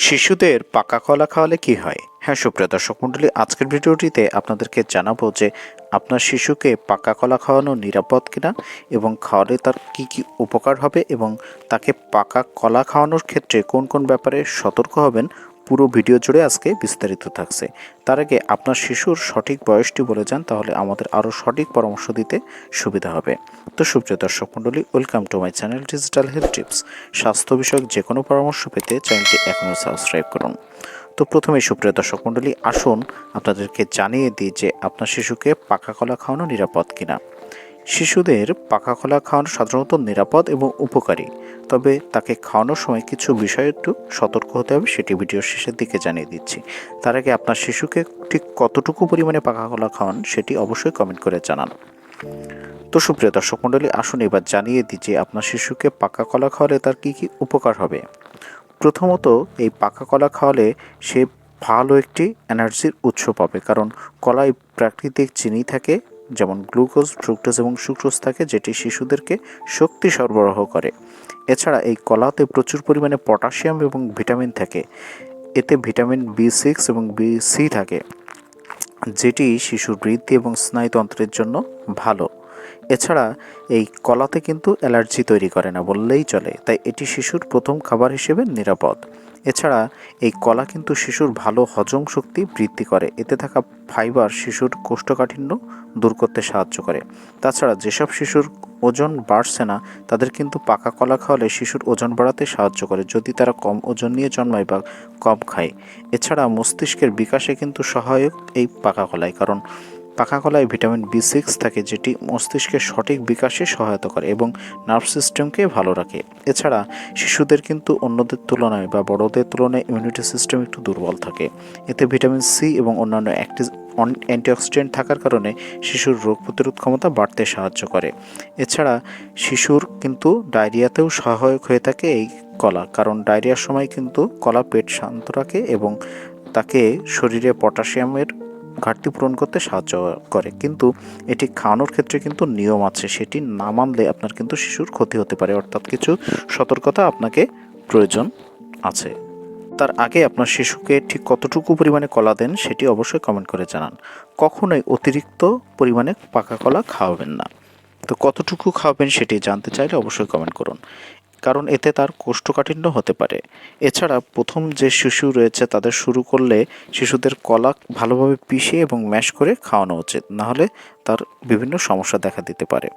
শিশুদের পাকা কলা খাওয়ালে কি হয়? হ্যাঁ সুপ্রিয় দর্শক মণ্ডলী, আজকের ভিডিওটিতে আপনাদেরকে জানাব যে আপনার শিশুকে পাকা কলা খাওয়ানো নিরাপদ কিনা এবং খাওয়ালে তার কি কি উপকার হবে এবং তাকে পাকা কলা খাওয়ানোর ক্ষেত্রে কোন কোন ব্যাপারে সতর্ক হবেন পুরো ভিডিও জুড়ে আজকে বিস্তারিত থাকছে। তার আগে আপনার শিশুর সঠিক বয়সটি বলে যান, তাহলে আমাদের আরও সঠিক পরামর্শ দিতে সুবিধা হবে। তো সুপ্রিয় দর্শক মণ্ডলী, welcome to my channel digital health tips. স্বাস্থ্য বিষয়ক যে কোনো পরামর্শ পেতে চ্যানেলটি এখনও সাবস্ক্রাইব করুন। তো প্রথমেই সুপ্রিয় দর্শক মণ্ডলী, আসুন আপনাদেরকে জানিয়ে দিই যে আপনার শিশুকে পাকা কলা খাওয়ানো নিরাপদ কিনা। শিশুদের পাকা কলা খাওয়ানো সাধারণত নিরাপদ এবং উপকারী, তবে তাকে খাওয়ানোর সময় কিছু বিষয়ে একটু সতর্ক হতে হবে সেটি ভিডিওর শেষের দিকে জানিয়ে দিচ্ছি। তার আগে আপনার শিশুকে ঠিক কতটুকু পরিমাণে পাকা কলা খাওয়ান সেটি অবশ্যই কমেন্ট করে জানান। তো সুপ্রিয় দর্শক মণ্ডলী, আসুন এবার জানিয়ে দিই যে আপনার শিশুকে পাকা কলা খাওয়ালে তার কী কী উপকার হবে। প্রথমত, এই পাকা কলা খাওয়ালে সে ভালো একটি এনার্জির উৎস পাবে, কারণ কলায় প্রাকৃতিক চিনি থাকে যেমন গ্লুকোজ, ফ্রুক্টোজ এবং সুক্রোজ থাকে, যেটি শিশুদেরকে শক্তি সরবরাহ করে। এছাড়া এই কলাতে প্রচুর পরিমাণে পটাশিয়াম এবং ভিটামিন থাকে। এতে ভিটামিন বি সিক্স এবং বি সি থাকে, যেটি শিশুর বৃদ্ধি এবং স্নায়ুতন্ত্রের জন্য ভালো। এছাড়া এই কলাতে কিন্তু অ্যালার্জি তৈরি করে না বললেই চলে, তাই এটি শিশুর প্রথম খাবার হিসেবে নিরাপদ। এছাড়া এই কলা কিন্তু শিশুর ভালো হজম শক্তি বৃদ্ধি করে। এতে থাকা ফাইবার শিশুর কোষ্ঠকাঠিন্য দূর করতে সাহায্য করে। তাছাড়া যেসব শিশুর ওজন বাড়ছে না, তাদের কিন্তু পাকা কলা খাওয়ালে শিশুর ওজন বাড়াতে সাহায্য করে, যদি তারা কম ওজন নিয়ে জন্মায় বা কম খায়। এছাড়া মস্তিষ্কের বিকাশে কিন্তু সহায়ক এই পাকা কলায় কারণ পাকা কলায় ভিটামিন বি সিক্স থাকে, যেটি মস্তিষ্কের সঠিক বিকাশে সহায়তা করে এবং নার্ভ সিস্টেমকে ভালো রাখে। এছাড়া, শিশুদের কিন্তু অন্যদের তুলনায় বা বড়দের তুলনায় ইমিউনিটি সিস্টেম একটু দুর্বল থাকে। এতে ভিটামিন সি এবং অন্যান্য অ্যাক্টিভ অ্যান্টিঅক্সিডেন্ট থাকার কারণে শিশুর রোগ প্রতিরোধ ক্ষমতা বাড়তে সাহায্য করে। এছাড়া, শিশুর কিন্তু ডায়রিয়াতেও সহায়ক হয়ে থাকে এই কলা, কারণ ডায়রিয়ার সময় কিন্তু কলা পেট শান্ত রাখে এবং তাকে শরীরে পটাশিয়ামের ঘাটতি পূরণ করতে সাহায্য করে। কিন্তু এটি খাওয়ানোর ক্ষেত্রে কিন্তু নিয়ম আছে। সেটি না মানলে আপনার কিন্তু শিশুর ক্ষতি হতে পারে। অর্থাৎ কিছু সতর্কতা আপনাকে প্রয়োজন আছে। তার আগে আপনার শিশুকে ঠিক কতটুকু পরিমাণে কলা দেন সেটি অবশ্যই কমেন্ট করে জানান। কখনোই অতিরিক্ত পরিমাণে পাকা কলা খাওয়াবেন না। তো কতটুকু খাওয়াবেন সেটি জানতে চাইলে অবশ্যই কমেন্ট করুন। কারণ এতে তার কোষ্ঠকাঠিন্য হতে পারে। এছাড়া প্রথম যে শিশু রয়েছে তাদের শুরু করলে শিশুদের কলা ভালোভাবে পিষে এবং ম্যাশ করে খাওয়ানো উচিত, নাহলে তার বিভিন্ন সমস্যা দেখা দিতে পারে।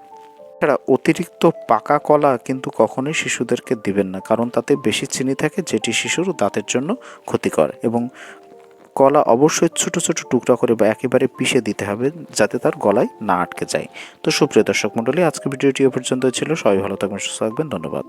এছাড়া অতিরিক্ত পাকা কলা কিন্তু কখনোই শিশুদেরকে দিবেন না, কারণ তাতে বেশি চিনি থাকে, যেটি শিশুর দাঁতের জন্য ক্ষতিকর এবং কলা অবশ্যই ছোট ছোট টুকরা করে বা একেবারে পিষে দিতে হবে যাতে তার গলায় না আটকে যায়। তো সুপ্রিয় দর্শক মণ্ডলী আজকে ভিডিওটি এ পর্যন্ত ছিল। সবাই ভালো থাকবেন, সুস্থ থাকবেন। ধন্যবাদ।